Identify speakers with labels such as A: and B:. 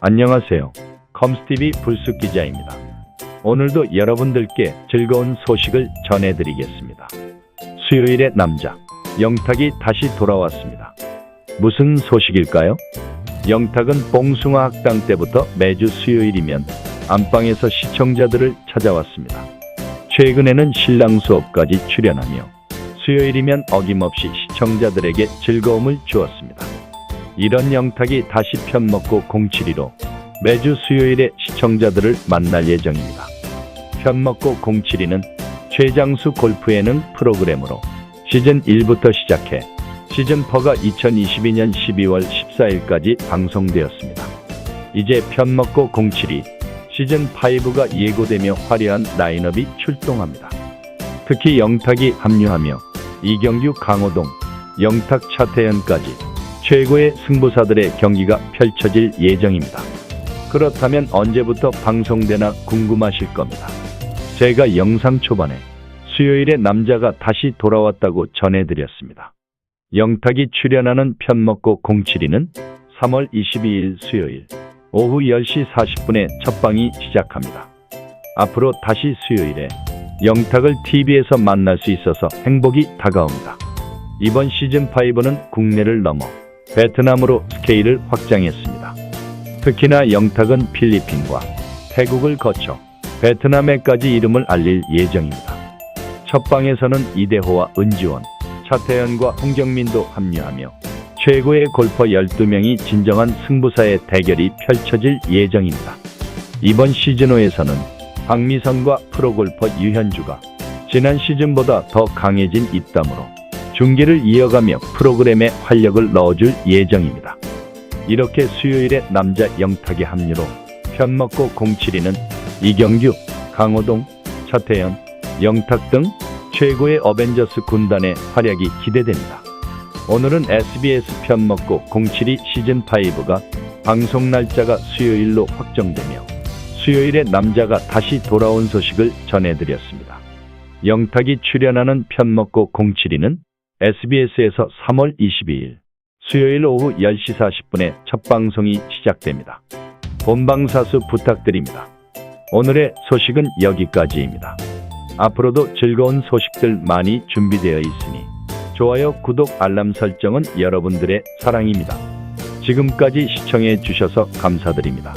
A: 안녕하세요. 컴스티비 불쑥 기자입니다. 오늘도 여러분들께 즐거운 소식을 전해드리겠습니다. 수요일의 남자, 영탁이 다시 돌아왔습니다. 무슨 소식일까요? 영탁은 뽕숭아 학당 때부터 매주 수요일이면 안방에서 시청자들을 찾아왔습니다. 최근에는 신랑 수업까지 출연하며 수요일이면 어김없이 시청자들에게 즐거움을 주었습니다. 이런 영탁이 다시 편먹고 072로 매주 수요일에 시청자들을 만날 예정입니다. 편먹고 072는 최장수 골프 예능 프로그램으로 시즌 1부터 시작해 시즌 4가 2022년 12월 14일까지 방송되었습니다. 이제 편먹고 072 시즌 5가 예고되며 화려한 라인업이 출동합니다. 특히 영탁이 합류하며 이경규 강호동, 영탁 차태현까지 최고의 승부사들의 경기가 펼쳐질 예정입니다. 그렇다면 언제부터 방송되나 궁금하실 겁니다. 제가 영상 초반에 수요일에 남자가 다시 돌아왔다고 전해드렸습니다. 영탁이 출연하는 편먹고 072는 3월 22일 수요일 오후 10시 40분에 첫 방이 시작합니다. 앞으로 다시 수요일에 영탁을 TV에서 만날 수 있어서 행복이 다가옵니다. 이번 시즌5는 국내를 넘어 베트남으로 스케일을 확장했습니다. 특히나 영탁은 필리핀과 태국을 거쳐 베트남에까지 이름을 알릴 예정입니다. 첫 방에서는 이대호와 은지원, 차태현과 홍경민도 합류하며 최고의 골퍼 12명이 진정한 승부사의 대결이 펼쳐질 예정입니다. 이번 시즌5에서는 박미선과 프로골퍼 유현주가 지난 시즌보다 더 강해진 입담으로 중계를 이어가며 프로그램에 활력을 넣어줄 예정입니다. 이렇게 수요일에 남자 영탁의 합류로 편먹고 072는 이경규, 강호동, 차태현, 영탁 등 최고의 어벤져스 군단의 활약이 기대됩니다. 오늘은 SBS 편먹고 072 시즌5가 방송 날짜가 수요일로 확정되며 수요일에 남자가 다시 돌아온 소식을 전해드렸습니다. 영탁이 출연하는 편먹고 072는 SBS에서 3월 22일 수요일 오후 10시 40분에 첫 방송이 시작됩니다. 본방사수 부탁드립니다. 오늘의 소식은 여기까지입니다. 앞으로도 즐거운 소식들 많이 준비되어 있으니 좋아요, 구독, 알람 설정은 여러분들의 사랑입니다. 지금까지 시청해 주셔서 감사드립니다.